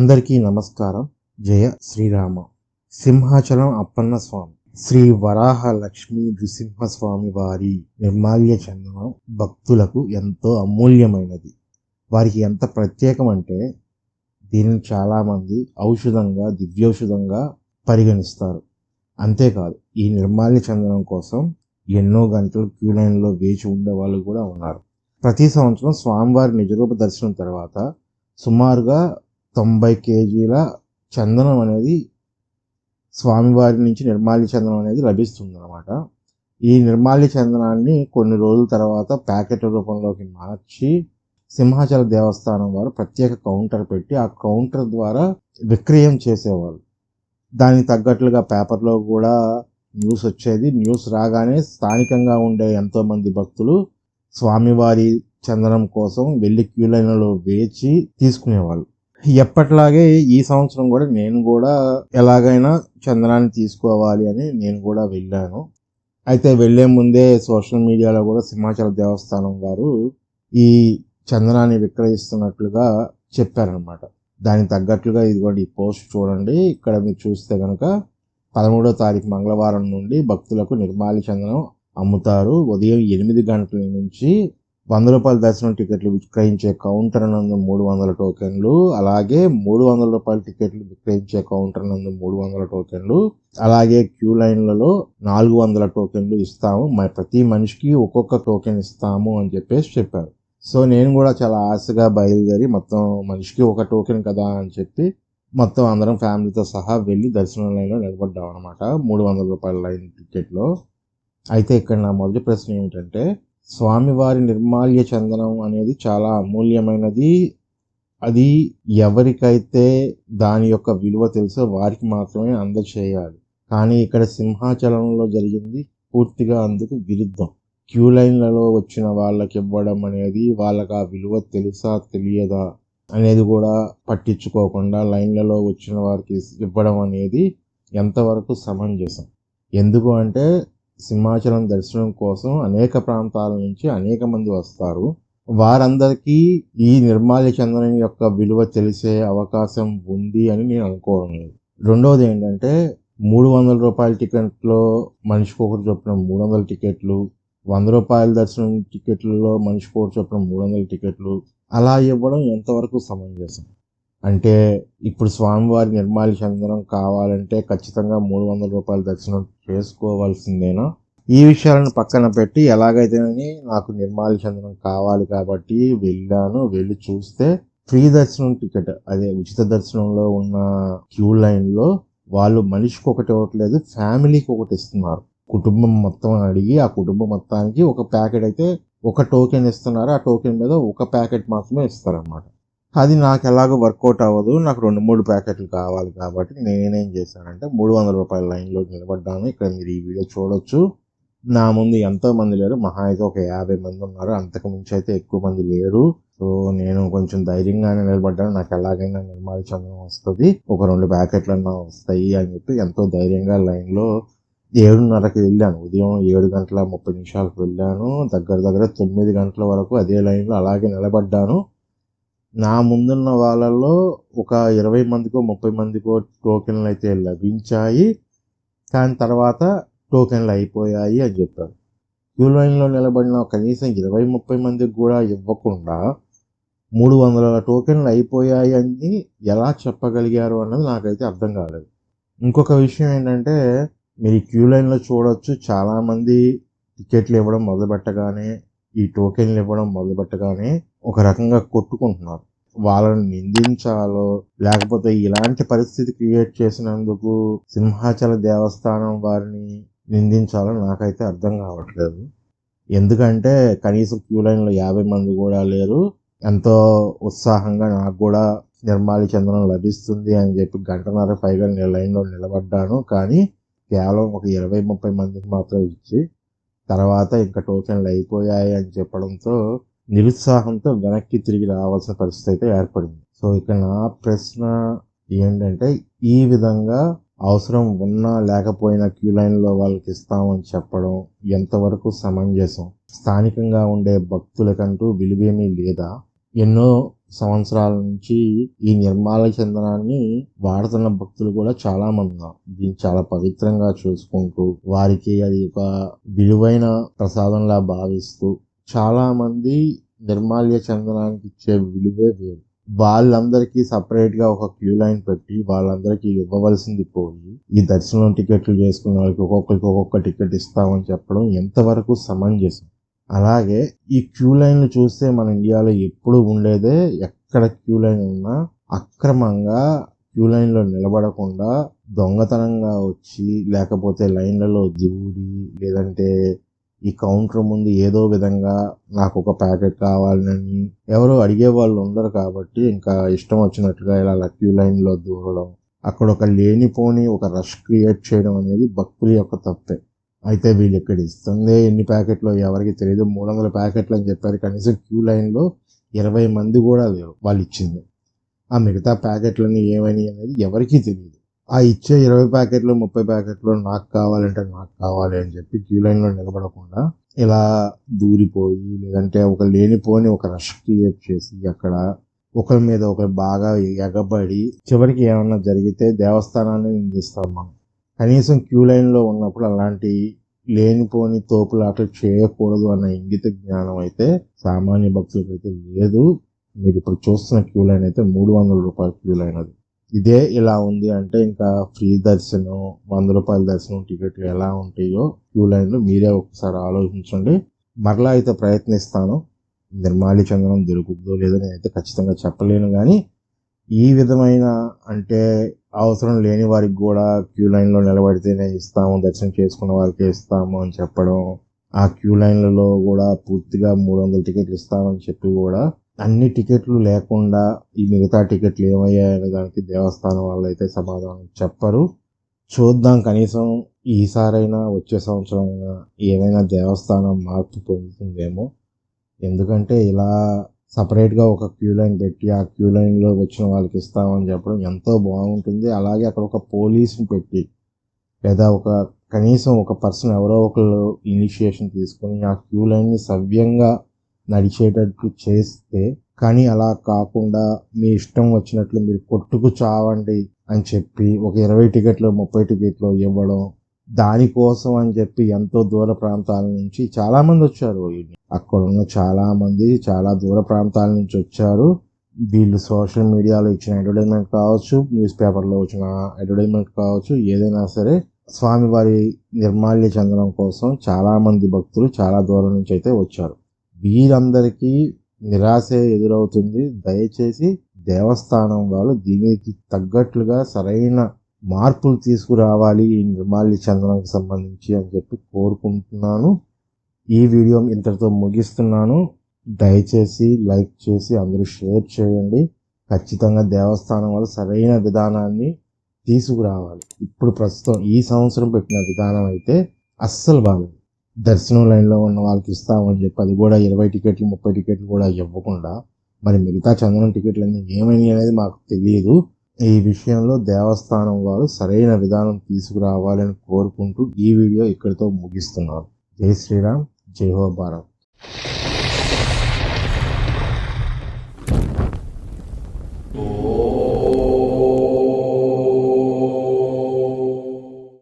అందరికీ నమస్కారం. జయ శ్రీరామ. సింహాచలం అప్పన్న స్వామి. శ్రీ వరాహ లక్ష్మీ నృసింహస్వామి వారి నిర్మాల్య చందనం భక్తులకు ఎంతో అమూల్యమైనది. వారికి ఎంత ప్రత్యేకం అంటే దీనిని చాలామంది ఔషధంగా దివ్యౌషధంగా పరిగణిస్తారు. అంతేకాదు ఈ నిర్మాల్య చందనం కోసం ఎన్నో గంటలు క్యూ లైన్లో వేచి ఉండే వాళ్ళు కూడా ఉన్నారు. ప్రతి సంవత్సరం స్వామివారి నిజరూప దర్శనం తర్వాత సుమారుగా తొంభై కేజీల చందనం అనేది స్వామివారి నుంచి నిర్మాల్య చందనం అనేది లభిస్తుంది అనమాట ఈ నిర్మాల్య చందనాన్ని కొన్ని రోజుల తర్వాత ప్యాకెట్ రూపంలోకి మార్చి సింహాచల దేవస్థానం వారు ప్రత్యేక కౌంటర్ పెట్టి ఆ కౌంటర్ ద్వారా విక్రయం చేసేవారు. దానికి తగ్గట్లుగా పేపర్లో కూడా న్యూస్ వచ్చేది. న్యూస్ రాగానే స్థానికంగా ఉండే ఎంతోమంది భక్తులు స్వామివారి చందనం కోసం వెళ్ళి క్యూలైన్లలో వేచి తీసుకునేవాళ్ళు. ఎప్పట్లాగే ఈ సంవత్సరం కూడా నేను కూడా ఎలాగైనా చందనాన్ని తీసుకోవాలి అని నేను కూడా వెళ్ళాను. అయితే వెళ్ళే ముందే సోషల్ మీడియాలో కూడా సింహాచల దేవస్థానం వారు ఈ చందనాన్ని విక్రయిస్తున్నట్లుగా చెప్పారనమాట దానికి తగ్గట్లుగా ఇదిగోండి ఈ పోస్ట్ చూడండి. ఇక్కడ మీరు చూస్తే కనుక పదమూడో తారీఖు మంగళవారం నుండి భక్తులకు నిర్మాలి చందనం అమ్ముతారు. ఉదయం ఎనిమిది గంటల నుంచి వంద రూపాయల దర్శనం టికెట్లు విక్రయించే కౌంటర్ నందు మూడు వందల టోకెన్లు అలాగే మూడు వందల రూపాయల టికెట్లు విక్రయించే కౌంటర్ నందు మూడు వందల టోకెన్లు అలాగే క్యూ లైన్లలో నాలుగు వందల టోకెన్లు ఇస్తాము. ప్రతి మనిషికి ఒక్కొక్క టోకెన్ ఇస్తాము అని చెప్పేసి చెప్పారు. సో నేను కూడా చాలా ఆశగా బయలుదేరి మొత్తం మనిషికి ఒక టోకెన్ కదా అని చెప్పి మొత్తం అందరం ఫ్యామిలీతో సహా వెళ్ళి దర్శనం లైన్లో నిలబడ్డాం అనమాట మూడు వందల రూపాయల లైన్ టికెట్లో. అయితే ఇక్కడ నా మొదటి ప్రశ్న ఏమిటంటే స్వామివారి నిర్మాల్య చందనం అనేది చాలా అమూల్యమైనది. అది ఎవరికైతే దాని యొక్క విలువ తెలుసో వారికి మాత్రమే అందచేయాలి. కానీ ఇక్కడ సింహాచలంలో జరిగింది పూర్తిగా అందుకు విరుద్ధం. క్యూ లైన్లలో వచ్చిన వాళ్ళకి ఇవ్వడం అనేది వాళ్ళకి ఆ విలువ తెలుసా తెలియదా అనేది కూడా పట్టించుకోకుండా లైన్లలో వచ్చిన వారికి ఇవ్వడం అనేది ఎంతవరకు సమంజసం. ఎందుకు అంటే సింహాచలం దర్శనం కోసం అనేక ప్రాంతాల నుంచి అనేక మంది వస్తారు. వారందరికీ ఈ నిర్మాల్య చందనం యొక్క విలువ తెలిసే అవకాశం ఉంది అని నేను అనుకోవడం లేదు. రెండవది ఏంటంటే మూడు వందల రూపాయల టికెట్లో మనిషికి ఒకటి చొప్పున మూడు వందల టికెట్లు వంద రూపాయల దర్శనం టికెట్లలో మనిషికి ఒకటి చొప్పున మూడు వందల టికెట్లు అలా ఇవ్వడం ఎంతవరకు సమంజసం? అంటే ఇప్పుడు స్వామివారి నిర్మాల్య చందనం కావాలంటే ఖచ్చితంగా మూడు వందల రూపాయల దర్శనం చేసుకోవాల్సిందేనా? ఈ విషయాలను పక్కన పెట్టి ఎలాగైతేనని నాకు నిర్మాల్య చందనం కావాలి కాబట్టి వెళ్ళాను. వెళ్ళి చూస్తే ఫ్రీ దర్శనం టికెట్ అదే ఉచిత దర్శనంలో ఉన్న క్యూ లైన్లో వాళ్ళు మనిషికి ఒకటి ఇవ్వట్లేదు ఫ్యామిలీకి ఒకటి ఇస్తున్నారు. కుటుంబం మొత్తం అడిగి ఆ కుటుంబం మొత్తానికి ఒక ప్యాకెట్ అయితే ఒక టోకెన్ ఇస్తున్నారు. ఆ టోకెన్ మీద ఒక ప్యాకెట్ మాత్రమే ఇస్తారన్నమాట. అది నాకు ఎలాగో వర్కౌట్ అవ్వదు. నాకు రెండు మూడు ప్యాకెట్లు కావాలి కాబట్టి నేనేం చేశానంటే మూడు వందల రూపాయల లైన్లో నిలబడ్డాను. ఇక్కడ మీరు ఈ వీడియో చూడొచ్చు. నా ముందు ఎంతో మంది లేరు. మహా అయితే ఒక యాభై మంది ఉన్నారు. అంతకు మించి అయితే ఎక్కువ మంది లేరు. సో నేను కొంచెం ధైర్యంగానే నిలబడ్డాను. నాకు ఎలాగైనా నిర్మాల చందనం వస్తుంది. ఒక రెండు ప్యాకెట్లు అన్నా వస్తాయి అని చెప్పి ఎంతో ధైర్యంగా లైన్లో ఏడున్నరకి వెళ్ళాను. ఉదయం ఏడు గంటల ముప్పై నిమిషాలకు వెళ్ళాను. దగ్గర దగ్గర తొమ్మిది గంటల వరకు అదే లైన్లో అలాగే నిలబడ్డాను. నా ముందున్న వాళ్ళల్లో ఒక ఇరవై మందికో ముప్పై మందికో టోకెన్లు అయితే లభించాయి. కానీ తర్వాత టోకెన్లు అయిపోయాయి అని చెప్పారు. క్యూ లైన్లో నిలబడిన కనీసం ఇరవై ముప్పై మందికి కూడా ఇవ్వకుండా మూడు వందల టోకెన్లు అయిపోయాయి అని ఎలా చెప్పగలిగారు అన్నది నాకైతే అర్థం కాలేదు. ఇంకొక విషయం ఏంటంటే మీరు క్యూ లైన్లో చూడవచ్చు చాలామంది టికెట్లు ఇవ్వడం మొదలుపెట్టగానే ఈ టోకెన్లు ఇవ్వడం మొదలుపెట్టగానే ఒక రకంగా కొట్టుకుంటున్నారు. వాళ్ళని నిందించాలో లేకపోతే ఇలాంటి పరిస్థితి క్రియేట్ చేసినందుకు సింహాచల దేవస్థానం వారిని నిందించాలో నాకైతే అర్థం కావట్లేదు. ఎందుకంటే కనీసం క్యూ లైన్లో యాభై మంది కూడా లేరు. ఎంతో ఉత్సాహంగా నాకు కూడా నిర్మాలి చంద్రం లభిస్తుంది అని చెప్పి గంటన్నర పైగా నేను లైన్లో నిలబడ్డాను. కానీ కేవలం ఒక ఇరవై ముప్పై మందికి మాత్రం ఇచ్చి తర్వాత ఇంకా టోకెన్లు అయిపోయాయి అని చెప్పడంతో నిరుత్సాహంతో వెనక్కి తిరిగి రావాల్సిన పరిస్థితి అయితే ఏర్పడింది. సో ఇక్కడ నా ప్రశ్న ఏంటంటే ఈ విధంగా అవసరం ఉన్నా లేకపోయినా క్యూ లైన్లో వాళ్ళకి ఇస్తామని చెప్పడం ఎంతవరకు సమంజసం? స్థానికంగా ఉండే భక్తులకంటూ విలువేమీ లేదా? ఎన్నో సంవత్సరాల నుంచి ఈ నిర్మాల చందనాన్ని వాడుతున్న భక్తులు కూడా చాలా మంది ఉన్నారు. దీన్ని చాలా పవిత్రంగా చూసుకుంటూ వారికి అది ఒక విలువైన ప్రసాదంలా భావిస్తూ చాలామంది నిర్మాల్య చందనానికి ఇచ్చే విలువే వేరు. వాళ్ళందరికీ సపరేట్గా ఒక క్యూ లైన్ పెట్టి వాళ్ళందరికీ ఇవ్వవలసింది పోయి ఈ దర్శనం టికెట్లు చేసుకున్న వాళ్ళకి ఒక్కొక్కరికి ఒక్కొక్క టికెట్ ఇస్తామని చెప్పడం ఎంతవరకు సమంజసం? అలాగే ఈ క్యూ లైన్లు చూస్తే మన ఇండియాలో ఎప్పుడు ఉండేదే ఎక్కడ క్యూ లైన్ ఉన్నా అక్రమంగా క్యూ లైన్లో నిలబడకుండా దొంగతనంగా వచ్చి లేకపోతే లైన్లలో దూరి లేదంటే ఈ కౌంటర్ ముందు ఏదో విధంగా నాకు ఒక ప్యాకెట్ కావాలని ఎవరు అడిగే వాళ్ళు ఉండరు కాబట్టి ఇంకా ఇష్టం వచ్చినట్టుగా ఇలా క్యూ లైన్లో దూరడం అక్కడ ఒక లేనిపోని ఒక రష్ క్రియేట్ చేయడం అనేది భక్తుల యొక్క తప్పే. అయితే వీళ్ళు ఇక్కడ ఇస్తుంది ఎన్ని ప్యాకెట్లు ఎవరికి తెలియదు మూడు వందల ప్యాకెట్లు అని చెప్పారు. కనీసం క్యూ లైన్లో ఇరవై మంది కూడా లేరు వాళ్ళు ఇచ్చింది. ఆ మిగతా ప్యాకెట్లన్నీ ఏమని అనేది ఎవరికీ తెలియదు ఆ ఇచ్చే ఇరవై ప్యాకెట్లు ముప్పై ప్యాకెట్లు నాకు కావాలంటే నాకు కావాలి అని చెప్పి క్యూ లైన్లో నిలబడకుండా ఇలా దూరిపోయి లేదంటే ఒక లేనిపోని ఒక రష్ క్రియేట్ చేసి అక్కడ ఒకరి మీద ఒకరు బాగా ఎగబడి చివరికి ఏమన్నా జరిగితే దేవస్థానాన్ని నిందిస్తాం మనం. కనీసం క్యూ లైన్లో ఉన్నప్పుడు అలాంటి లేనిపోని తోపులాటలు చేయకూడదు అన్న ఇంగిత జ్ఞానం అయితే సామాన్య భక్తులకు అయితే లేదు. మీరు ఇప్పుడు చూస్తున్న క్యూ లైన్ అయితే మూడు వందల రూపాయల క్యూ లైన్ అది. ఇదే ఇలా ఉంది అంటే ఇంకా ఫ్రీ దర్శనం వంద రూపాయల దర్శనం టికెట్లు ఎలా ఉంటాయో క్యూ లైన్లు మీరే ఒకసారి ఆలోచించండి. మరలా అయితే ప్రయత్నిస్తాను. నిర్మాలి చందనం దొరుకుతుందో లేదో నేనైతే ఖచ్చితంగా చెప్పలేను కానీ ఈ విధమైన అంటే అవసరం లేని వారికి కూడా క్యూ లైన్లో నిలబడితేనే ఇస్తాము దర్శనం చేసుకున్న వారికి ఇస్తాము అని చెప్పడం ఆ క్యూ లైన్లలో కూడా పూర్తిగా మూడు వందల టికెట్లు ఇస్తామని చెప్పి కూడా అన్ని టికెట్లు లేకుండా ఈ మిగతా టికెట్లు ఏమయ్యాయనే దానికి దేవస్థానం వాళ్ళు అయితే సమాధానం చెప్పరు. చూద్దాం కనీసం ఈసారైనా వచ్చే సంవత్సరం అయినా ఏమైనా దేవస్థానం మార్పు పొందుతుందేమో. ఎందుకంటే ఇలా సపరేట్గా ఒక క్యూ లైన్ పెట్టి ఆ క్యూ లైన్లో వచ్చిన వాళ్ళకి ఇస్తామని చెప్పడం ఎంతో బాగుంటుంది. అలాగే అక్కడ ఒక పోలీస్ని పెట్టి లేదా ఒక కనీసం ఒక పర్సన్ ఎవరో ఒకళ్ళు ఇనిషియేషన్ తీసుకొని ఆ క్యూ లైన్ని సవ్యంగా నడిచేటట్టు చేస్తే కానీ అలా కాకుండా మీ ఇష్టం వచ్చినట్లు మీరు కొట్టుకు చావండి అని చెప్పి ఒక ఇరవై టికెట్లు ముప్పై టికెట్లు ఇవ్వడం దానికోసం అని చెప్పి ఎంతో దూర ప్రాంతాల నుంచి చాలామంది వచ్చారు. అక్కడ ఉన్న చాలామంది చాలా దూర ప్రాంతాల నుంచి వచ్చారు. వీళ్ళు సోషల్ మీడియాలో ఇచ్చిన అడ్వర్టైజ్మెంట్ కావచ్చు న్యూస్ పేపర్లో వచ్చిన అడ్వర్టైజ్మెంట్ కావచ్చు ఏదైనా సరే స్వామివారి నిర్మాల్య చెందడం కోసం చాలామంది భక్తులు చాలా దూరం నుంచి అయితే వచ్చారు. వీరందరికీ నిరాశ ఎదురవుతుంది. దయచేసి దేవస్థానం వాళ్ళు దీనికి తగ్గట్లుగా సరైన మార్పులు తీసుకురావాలి ఈ నిర్మాల్య చందనంకి సంబంధించి అని చెప్పి కోరుకుంటున్నాను. ఈ వీడియో ఇంతటితో ముగిస్తున్నాను. దయచేసి లైక్ చేసి అందరూ షేర్ చేయండి. ఖచ్చితంగా దేవస్థానం వాళ్ళు సరైన విధానాన్ని తీసుకురావాలి. ఇప్పుడు ప్రస్తుతం ఈ సంవత్సరం పెట్టిన విధానం అయితే అస్సలు బాగాలేదు దర్శనం లైన్లో ఉన్న వాళ్ళకి ఇస్తామని చెప్పి అది కూడా ఇరవై టికెట్లు ముప్పై టికెట్లు కూడా ఇవ్వకుండా మరి మిగతా చందనం టికెట్లు అన్నీ ఏమైనాయి అనేది మాకు తెలియదు. ఈ విషయంలో దేవస్థానం వారు సరైన విధానం తీసుకురావాలని కోరుకుంటూ ఈ వీడియో ఇక్కడితో ముగిస్తున్నారు జై శ్రీరామ్ జై హో భారత్.